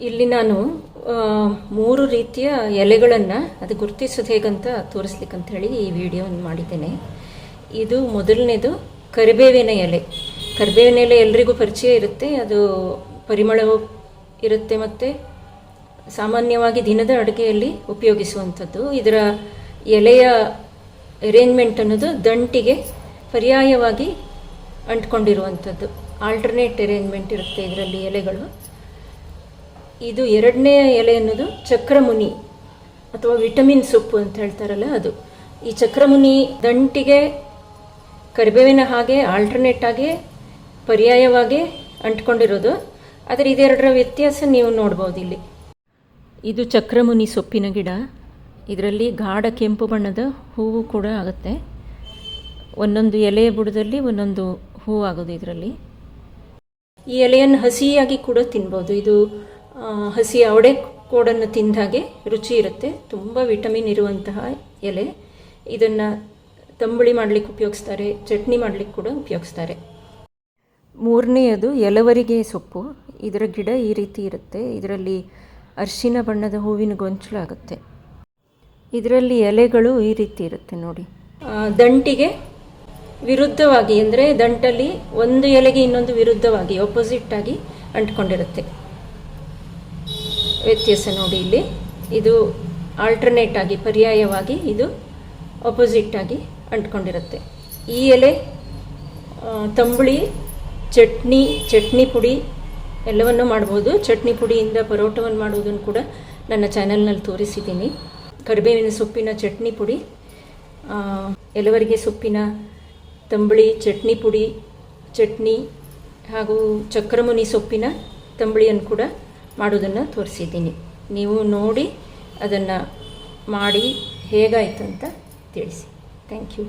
ಇಲ್ಲಿ ನಾನು ಮೂರು ರೀತಿಯ ಎಲೆಗಳನ್ನು ಅದು ಗುರುತಿಸೋದು ಹೇಗಂತ ತೋರಿಸ್ಲಿಕ್ಕಂತ ಹೇಳಿ ಈ ವಿಡಿಯೋವನ್ನು ಮಾಡಿದ್ದೇನೆ. ಇದು ಮೊದಲನೇದು ಕರಿಬೇವಿನ ಎಲೆ. ಕರಿಬೇವಿನ ಎಲೆ ಎಲ್ರಿಗೂ ಪರಿಚಯ ಇರುತ್ತೆ. ಅದು ಪರಿಮಳವು ಇರುತ್ತೆ ಮತ್ತು ಸಾಮಾನ್ಯವಾಗಿ ದಿನದ ಅಡುಗೆಯಲ್ಲಿ ಉಪಯೋಗಿಸುವಂಥದ್ದು. ಇದರ ಎಲೆಯ ಅರೇಂಜ್ಮೆಂಟ್ ಅನ್ನೋದು ದಂಟಿಗೆ ಪರ್ಯಾಯವಾಗಿ ಅಂಟ್ಕೊಂಡಿರುವಂಥದ್ದು. ಆಲ್ಟರ್ನೇಟ್ ಅರೇಂಜ್ಮೆಂಟ್ ಇರುತ್ತೆ ಇದರಲ್ಲಿ ಎಲೆಗಳು. ಇದು ಎರಡನೇ ಎಲೆ ಅನ್ನೋದು ಚಕ್ರಮುನಿ ಅಥವಾ ವಿಟಮಿನ್ ಸೊಪ್ಪು ಅಂತ ಹೇಳ್ತಾರಲ್ಲ ಅದು. ಈ ಚಕ್ರಮುನಿ ದಂಟಿಗೆ, ಕರಿಬೇವಿನ ಹಾಗೆ ಆಲ್ಟರ್ನೇಟ್ ಆಗಿ ಪರ್ಯಾಯವಾಗಿ ಅಂಟ್ಕೊಂಡಿರೋದು. ಆದರೆ ಇದೆರಡರ ವ್ಯತ್ಯಾಸ ನೀವು ನೋಡ್ಬೋದು ಇಲ್ಲಿ. ಇದು ಚಕ್ರಮುನಿ ಸೊಪ್ಪಿನ ಗಿಡ. ಇದರಲ್ಲಿ ಗಾಢ ಕೆಂಪು ಬಣ್ಣದ ಹೂವು ಕೂಡ ಆಗುತ್ತೆ. ಒಂದೊಂದು ಎಲೆಯ ಬುಡದಲ್ಲಿ ಒಂದೊಂದು ಹೂವು ಆಗೋದು ಇದರಲ್ಲಿ. ಈ ಎಲೆಯನ್ನು ಹಸಿಯಾಗಿ ಕೂಡ ತಿನ್ಬೋದು. ಇದು ಹಸಿ ಅವಡೆ ಕೋಡನ್ನು ತಿಂದ ಹಾಗೆ ರುಚಿ ಇರುತ್ತೆ. ತುಂಬ ವಿಟಮಿನ್ ಇರುವಂತಹ ಎಲೆ. ಇದನ್ನು ತಂಬುಳಿ ಮಾಡಲಿಕ್ಕೆ ಉಪಯೋಗಿಸ್ತಾರೆ, ಚಟ್ನಿ ಮಾಡಲಿಕ್ಕೆ ಕೂಡ ಉಪಯೋಗಿಸ್ತಾರೆ. ಮೂರನೆಯದು ಎಲವರಿಗೆ ಸೊಪ್ಪು. ಇದರ ಗಿಡ ಈ ರೀತಿ ಇರುತ್ತೆ. ಇದರಲ್ಲಿ ಅರಿಶಿನ ಬಣ್ಣದ ಹೂವಿನ ಗೊಂಚಲು ಆಗುತ್ತೆ. ಇದರಲ್ಲಿ ಎಲೆಗಳು ಈ ರೀತಿ ಇರುತ್ತೆ ನೋಡಿ. ದಂಟಿಗೆ ವಿರುದ್ಧವಾಗಿ, ಅಂದರೆ ದಂಟಲ್ಲಿ ಒಂದು ಎಲೆಗೆ ಇನ್ನೊಂದು ವಿರುದ್ಧವಾಗಿ ಆಪೋಸಿಟ್ ಆಗಿ ಅಂಟ್ಕೊಂಡಿರುತ್ತೆ. ವ್ಯತ್ಯಾಸ ನೋಡಿ ಇಲ್ಲಿ. ಇದು ಆಲ್ಟರ್ನೇಟ್ ಆಗಿ, ಪರ್ಯಾಯವಾಗಿ ಇದು ಅಪೋಸಿಟ್ ಆಗಿ ಅಂಟ್ಕೊಂಡಿರುತ್ತೆ. ಈ ಎಲೆ ತಂಬುಳಿ, ಚಟ್ನಿ ಚಟ್ನಿ ಪುಡಿ ಎಲ್ಲವನ್ನು ಮಾಡ್ಬೋದು. ಚಟ್ನಿ ಪುಡಿಯಿಂದ ಪರೋಟವನ್ನು ಮಾಡುವುದನ್ನು ಕೂಡ ನನ್ನ ಚಾನಲ್ನಲ್ಲಿ ತೋರಿಸಿದ್ದೀನಿ. ಕರಿಬೇವಿನ ಸೊಪ್ಪಿನ ಚಟ್ನಿ ಪುಡಿ ಎಲವರಿಗೆ ಸೊಪ್ಪಿನ ತಂಬುಳಿ, ಚಟ್ನಿ ಪುಡಿ, ಚಟ್ನಿ ಹಾಗೂ ಚಕ್ರಮುನಿ ಸೊಪ್ಪಿನ ತಂಬುಳಿಯನ್ನು ಕೂಡ ಮಾಡೋದನ್ನು ತೋರಿಸಿದ್ದೀನಿ. ನೀವು ನೋಡಿ ಅದನ್ನು ಮಾಡಿ ಹೇಗಾಯಿತು ಅಂತ ತಿಳಿಸಿ. Thank you